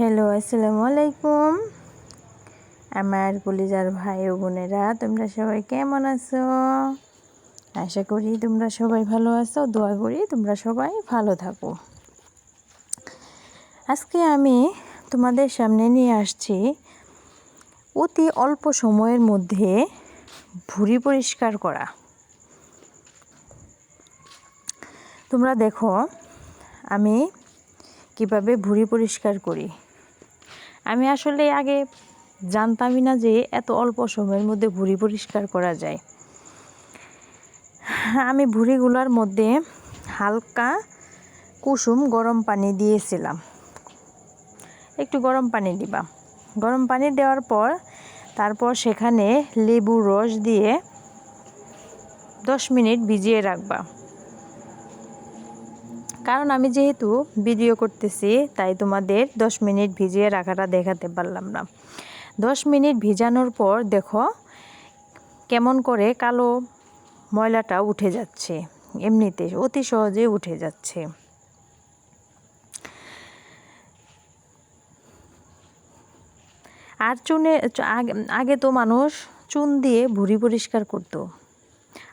Hello, আসসালামু আলাইকুম। আমার কলিজার ভাই ও বোনেরা, তোমরা সবাই কেমন আছো? আশা করি তোমরা সবাই ভালো আছো। দোয়া করি তোমরা সবাই ভালো থাকো। আজকে আমি তোমাদের সামনে নিয়ে আসছি অতি অল্প সময়ের মধ্যে ভুঁড়ি পরিষ্কার করা। তোমরা দেখো আমি কীভাবে ভুঁড়ি পরিষ্কার করি। আমি আসলে আগে জানতামই না যে এত অল্প সময়ের মধ্যে ভুঁড়ি পরিষ্কার করা যায়। আমি ভুঁড়িগুলোর মধ্যে হালকা কুসুম গরম পানি দিয়েছিলাম। একটু গরম পানি দিবা। গরম পানি দেওয়ার পর তারপর সেখানে লেবুর রস দিয়ে দশ মিনিট ভিজিয়ে রাখবা। কারণ আমি যেহেতু ভিডিও করতেছি, তাই তোমাদের দশ মিনিট ভিজিয়ে রাখাটা দেখাতে পারলাম না। দশ মিনিট ভিজানোর পর দেখো কেমন করে কালো ময়লাটা উঠে যাচ্ছে, এমনিতে অতি সহজে উঠে যাচ্ছে। আর চুনে আগে তো মানুষ চুন দিয়ে ভুড়ি পরিষ্কার করতো।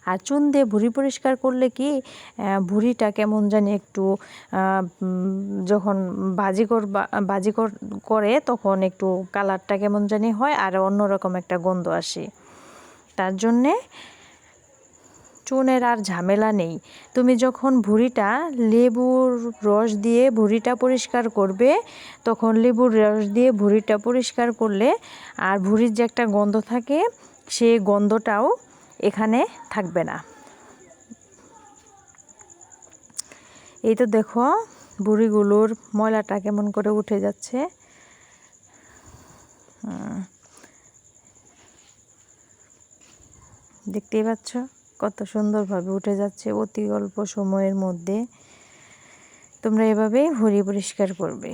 আর চুন দিয়ে ভুঁড়ি পরিষ্কার করলে কি ভুঁড়িটা কেমন জানি একটু যখন বাজি কর বাজি করে তখন একটু কালারটা কেমন জানি হয় আর অন্যরকম একটা গন্ধ আসে। তার জন্যে চুনের আর ঝামেলা নেই। তুমি যখন ভুঁড়িটা লেবুর রস দিয়ে ভুঁড়িটা পরিষ্কার করবে, তখন লেবুর রস দিয়ে ভুঁড়িটা পরিষ্কার করলে আর ভুঁড়ির যে একটা গন্ধ থাকে সেই গন্ধটাও এখানে থাকবে না। এই তো দেখো, বুড়িগুলোর ময়লাটা কেমন করে উঠে যাচ্ছে। দেখতেই পাচ্ছ, কত সুন্দরভাবে উঠে যাচ্ছে অতি অল্প সময়ের মধ্যে। তোমরা এভাবেই ভরি পরিষ্কার করবে।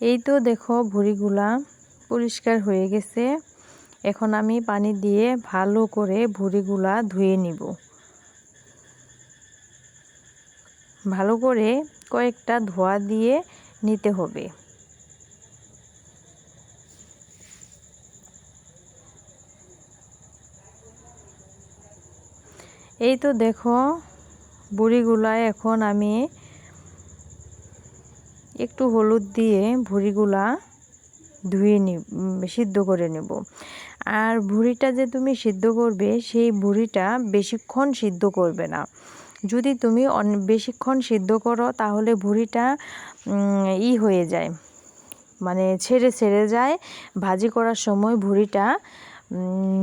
এই তো দেখো ভুড়িগুলা পরিষ্কার হয়ে গেছে। এখন আমি পানি দিয়ে ভালো করে ভুড়িগুলা ধুয়ে নিব। ভালো করে কয়েকটা ধোয়া দিয়ে নিতে হবে। এই তো দেখো বুড়িগুলা এখন আমি একটু হলুদ দিয়ে ভুড়িগুলা ধুয়ে নি সিদ্ধ করে নেব। আর ভুড়িটা যে তুমি সিদ্ধ করবে, সেই ভুড়িটা বেশিক্ষণ সিদ্ধ করবে না। যদি তুমি বেশিক্ষণ সিদ্ধ করো, তাহলে ভুড়িটা ই হয়ে যায়। মানে ছেড়ে ছেড়ে যায়। ভাজি করার সময় ভুড়িটা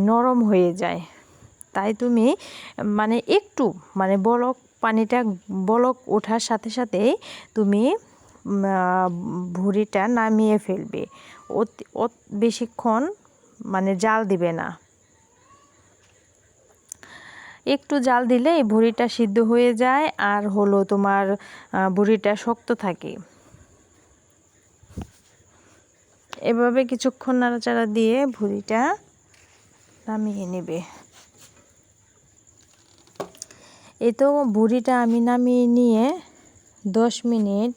নরম হয়ে যায়। তাই তুমি মানে একটু মানে বলক পানিটা বলক ওঠার সাথে সাথেই তুমি ভুঁড়িটা নামিয়ে ফেলবে। অতি বেশিক্ষণ মানে জাল দিবে না। একটু জাল দিলে এই ভুঁড়িটা সিদ্ধ হয়ে যায় আর হলো তোমার ভুঁড়িটা শক্ত থাকে। এভাবে কিছুক্ষণ নাড়াচাড়া দিয়ে ভুঁড়িটা নামিয়ে নেবে। এই তো ভুঁড়িটা আমি নামিয়ে নিয়ে দশ মিনিট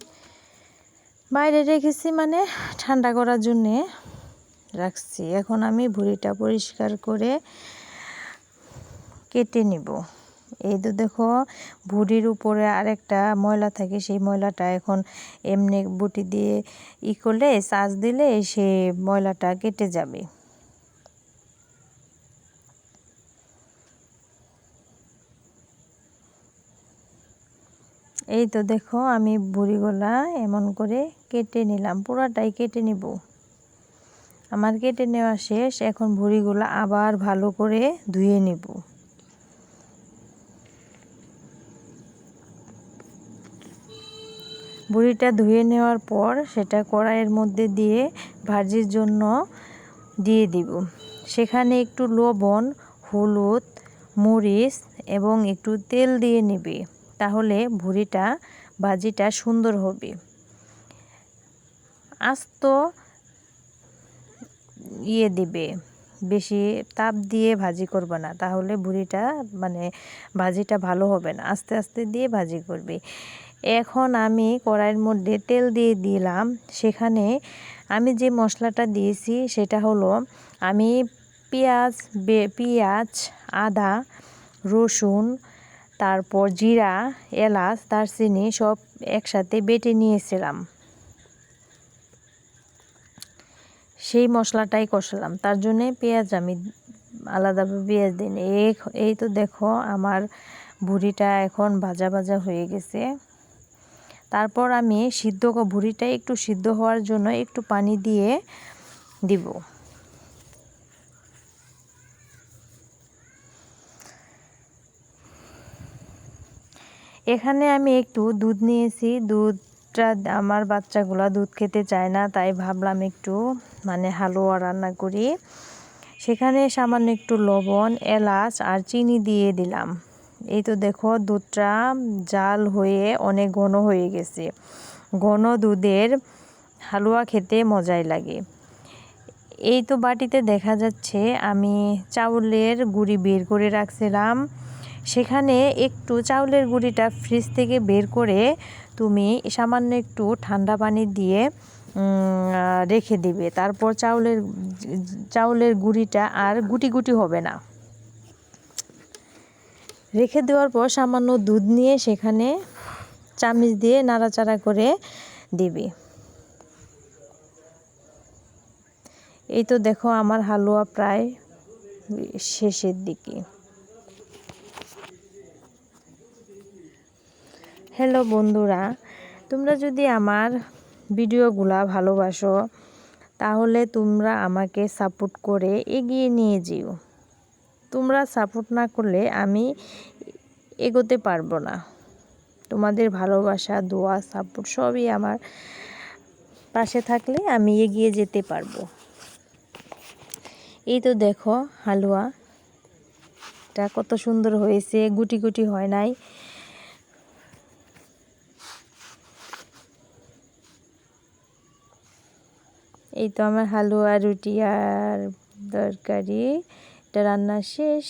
বাইরে রেখেছি মানে ঠান্ডা করার জন্যে রাখছি। এখন আমি ভুড়িটা পরিষ্কার করে কেটে নিব। এই তো দেখো, ভুড়ির উপরে আরেকটা ময়লা থাকে, সেই ময়লাটা এখন এমনি বুটি দিয়ে ই করলে চাষ দিলে সে ময়লাটা কেটে যাবে। এই তো দেখো, আমি বুড়িগুলা এমন করে কেটে নিলাম, পুরাটাই কেটে নিব। আমার কেটে নেওয়া শেষ, এখন ভুড়িগুলো আবার ভালো করে ধুয়ে নিব। বুড়িটা ধুয়ে নেওয়ার পর সেটা কড়াইয়ের মধ্যে দিয়ে ভাজির জন্য দিয়ে দিব। সেখানে একটু লবণ, হলুদ, মরিচ এবং একটু তেল দিয়ে নেবে, তাহলে ভুড়িটা, ভাজিটা সুন্দর হবে। আস্ত ইয়ে দিবে, বেশি তাপ দিয়ে ভাজি করবে না, তাহলে ভুড়িটা মানে ভাজিটা ভালো হবে না, আস্তে আস্তে দিয়ে ভাজি করবে। এখন আমি কড়াইয়ের মধ্যে তেল দিয়ে দিলাম, সেখানে আমি যে মশলাটা দিয়েছি সেটা হলো, আমি পেঁয়াজ পেঁয়াজ, আদা, রসুন, তারপর জিরা, এলাচ, দারচিনি সব একসাথে বেটে নিয়েছিলাম। সেই মশলাটাই কষালাম। তার জন্যে পেঁয়াজ আমি আলাদাভাবে পেঁয়াজ দিন এই তো দেখো আমার ভুড়িটা এখন ভাজা ভাজা হয়ে গেছে। তারপর আমি সিদ্ধ ভুড়িটা একটু সিদ্ধ হওয়ার জন্য একটু পানি দিয়ে দিব। এখানে আমি একটু দুধ নিয়েছি। দুধটা আমার বাচ্চাগুলো দুধ খেতে চায় না, তাই ভাবলাম একটু মানে হালুয়া রান্না করি। সেখানে সামান্য একটু লবণ, এলাচ আর চিনি দিয়ে দিলাম। এই তো দেখো, দুধটা জাল হয়ে অনেক ঘন হয়ে গেছে। ঘন দুধের হালুয়া খেতে মজাই লাগে। এই তো বাটিতে দেখা যাচ্ছে, আমি চাউলের গুঁড়ি বের করে রাখছিলাম। সেখানে একটু চাউলের গুঁড়িটা ফ্রিজ থেকে বের করে তুমি সামান্য একটু ঠান্ডা পানি দিয়ে রেখে দিবে। তারপর চাউলের চাউলের গুঁড়িটা আর গুটি গুটি হবে না। রেখে দেওয়ার পর সামান্য দুধ নিয়ে সেখানে চামিচ দিয়ে নাড়াচাড়া করে দিবি। এই তো দেখো আমার হালুয়া প্রায় শেষের দিকে। হ্যালো বন্ধুরা, তোমরা যদি আমার ভিডিওগুলা ভালোবাসো, তাহলে তোমরা আমাকে সাপোর্ট করে এগিয়ে নিয়ে যেও। তোমরা সাপোর্ট না করলে আমি এগোতে পারব না। তোমাদের ভালোবাসা, দোয়া, সাপোর্ট সবই আমার পাশে থাকলে আমি এগিয়ে যেতে পারব। এই তো দেখো, হালুয়া। এটা কত সুন্দর হয়েছে, গুটি গুটি হয় নাই। এই তো আমার হালুয়া, রুটি আর তরকারি। এটা রান্না শেষ।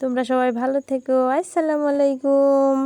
তোমরা সবাই ভালো থেকো। আসসালামু আলাইকুম।